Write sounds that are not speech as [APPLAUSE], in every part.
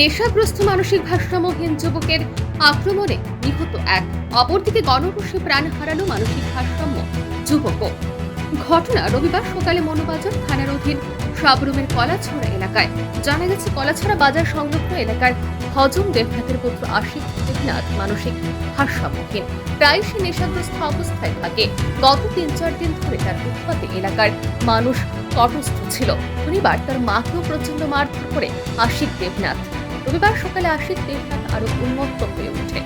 নেশাগ্রস্ত মানসিক ভারসাম্যহীন যুবকের আক্রমণে নিহত এক। অপরদিকে গণরসে প্রাণ হারানো মানসিক ভারসাম্য যুবকও। ঘটনা রবিবার সকালে মনোবাজার থানার অধীন সাবরুমের কলাছড়া এলাকায়। জানা গেছে, কলাছড়া বাজার সংলগ্ন এলাকার হজম দেবনাথের পুত্র আশিক দেবনাথ মানসিক ভারসাম্যহীন। প্রায় সে নেশাগ্রস্ত অবস্থায় থাকে। গত তিন চার দিন ধরে তার উৎপাতে এলাকার মানুষ তটস্থ ছিল। শনিবার তার মাকেও প্রচণ্ড মারধর করে আশিক দেবনাথ রবিবার সকালে আশিক দেবনাথ আরও উন্মত্ত হয়ে ওঠে।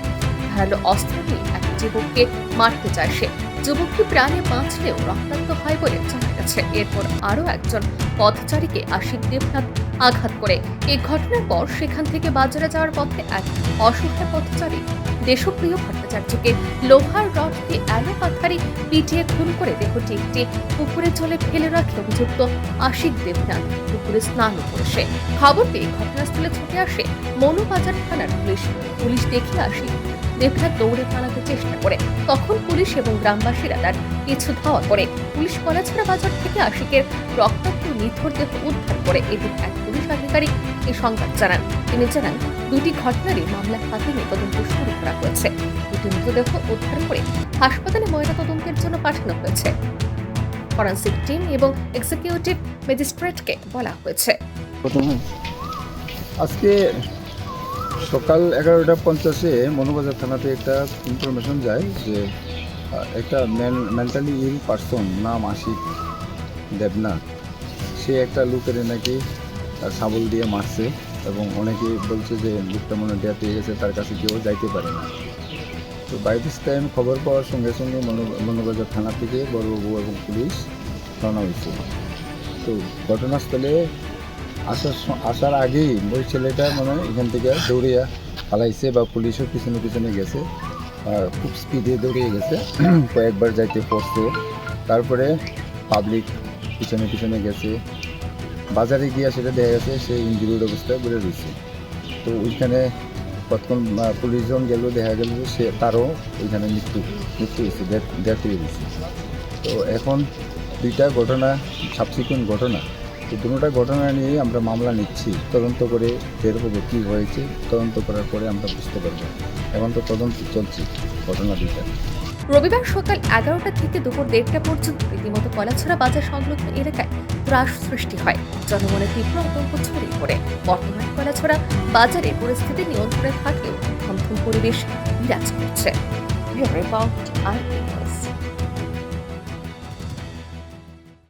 ধারালো অস্ত্র নিয়ে এক যুবককে মারতে চায় সে। যুবকটি প্রাণে বাঁচলেও রক্তাক্ত হয় বলে জানা গেছে এরপর আরও একজন পথচারীকে আশিক দেবনাথ আঘাত করে। এই ঘটনার পর সেখান থেকে বাজারে যাওয়ার পথে এক অসহায় পথচারী দেশপ্রিয় ভট্টাচার্যকে লোহার রড দিয়ে এলো পাথারি পিটিয়ে খুন করে দেহটি একটি পুকুরে জলে ফেলে রাখে অভিযুক্ত আশিক দেবনাথ। পুকুরে স্নান করে সে খবর পেয়ে ঘটনাস্থলে ছুটে আসে মনোবাজার থানার পুলিশ। পুলিশ দেখে আসি দেবনাথ দৌড়ে পালাতে চেষ্টা করে। তখন পুলিশ এবং গ্রামবাসীরা তার পিছু ধাওয়া করে। পুলিশ কলাছড়া বাজার থেকে আশিকের রক্তাক্ত নিথর দেহ উদ্ধার করে এদিন এক পুলিশ আধিকারিক এই সংবাদ জানান। তিনি জানান, দুটি ঘটনারই মামলা নিয়ে তদন্ত শুরু করা হয়েছে। দুটি মৃতদেহ উদ্ধার করে হাসপাতালে ময়না তদন্তের জন্য পাঠানো হয়েছে। ফরেন্সিক টিম এবং এক্সিকিউটিভ ম্যাজিস্ট্রেটকে বলা হয়েছে। আজকে সকাল এগারোটা পঞ্চাশে মনোবাজার থানাতে একটা ইনফরমেশন যায় যে একটা মেন্টালি ইল পারসন নাম আশিক দেবনাথ, সে একটা লোকের নাকি সাবল দিয়ে মারছে এবং অনেকে বলছে যে, লোকটা মনে ডেথ হয়ে গেছে, তার কাছে কেউ যাইতে পারে না। তো বাই দিস টাইম খবর পাওয়ার সঙ্গে সঙ্গে মনো- মনোবাজার থানা থেকে বড়বাবু এবং পুলিশ রওনা হয়েছে। তো ঘটনাস্থলে আসার আসার আগেই ওই ছেলেটা মানে এখান থেকে দৌড়িয়া পালাইছে বা পুলিশও পিছনে পিছনে গেছে খুব স্পিডে দৌড়িয়ে গেছে। [CLEARS THROAT] কয়েকবার যাইতে পড়ছে। তারপরে পাবলিক পিছনে পিছনে গেছে। বাজারে গিয়ে সেটা দেখা গেছে, সে ইঞ্জুরির অবস্থায় বেড়ে রয়েছে তো ওইখানে কতক্ষণ পুলিশজন গেল, দেখা গেল যে সে তারও ওইখানে মৃত্যু মৃত্যু হয়েছে ডেথ হয়ে গেছে। তো এখন দুইটা ঘটনা, সাবসিকুয়েন্ট ঘটনা। তো দুটোটা ঘটনা নিয়ে আমরা মামলা নিচ্ছি, তদন্ত করে বের হব কী হয়েছে, তদন্ত করার পরে আমরা বুঝতে পারব। এখন তো তদন্ত চলছে, ঘটনা দুইটা। রবিবার সকাল এগারোটা থেকে দুপুর দেড়টা পর্যন্ত রীতিমতো কলাছড়া বাজার সংলগ্ন এলাকায় ত্রাস সৃষ্টি হয়। জনমনে তীব্র আতঙ্ক ছড়িয়ে পড়ে। বর্তমান কলাছড়া বাজারে পরিস্থিতি নিয়ন্ত্রণে থাকলেও থমথম পরিবেশ বিরাজ করছে।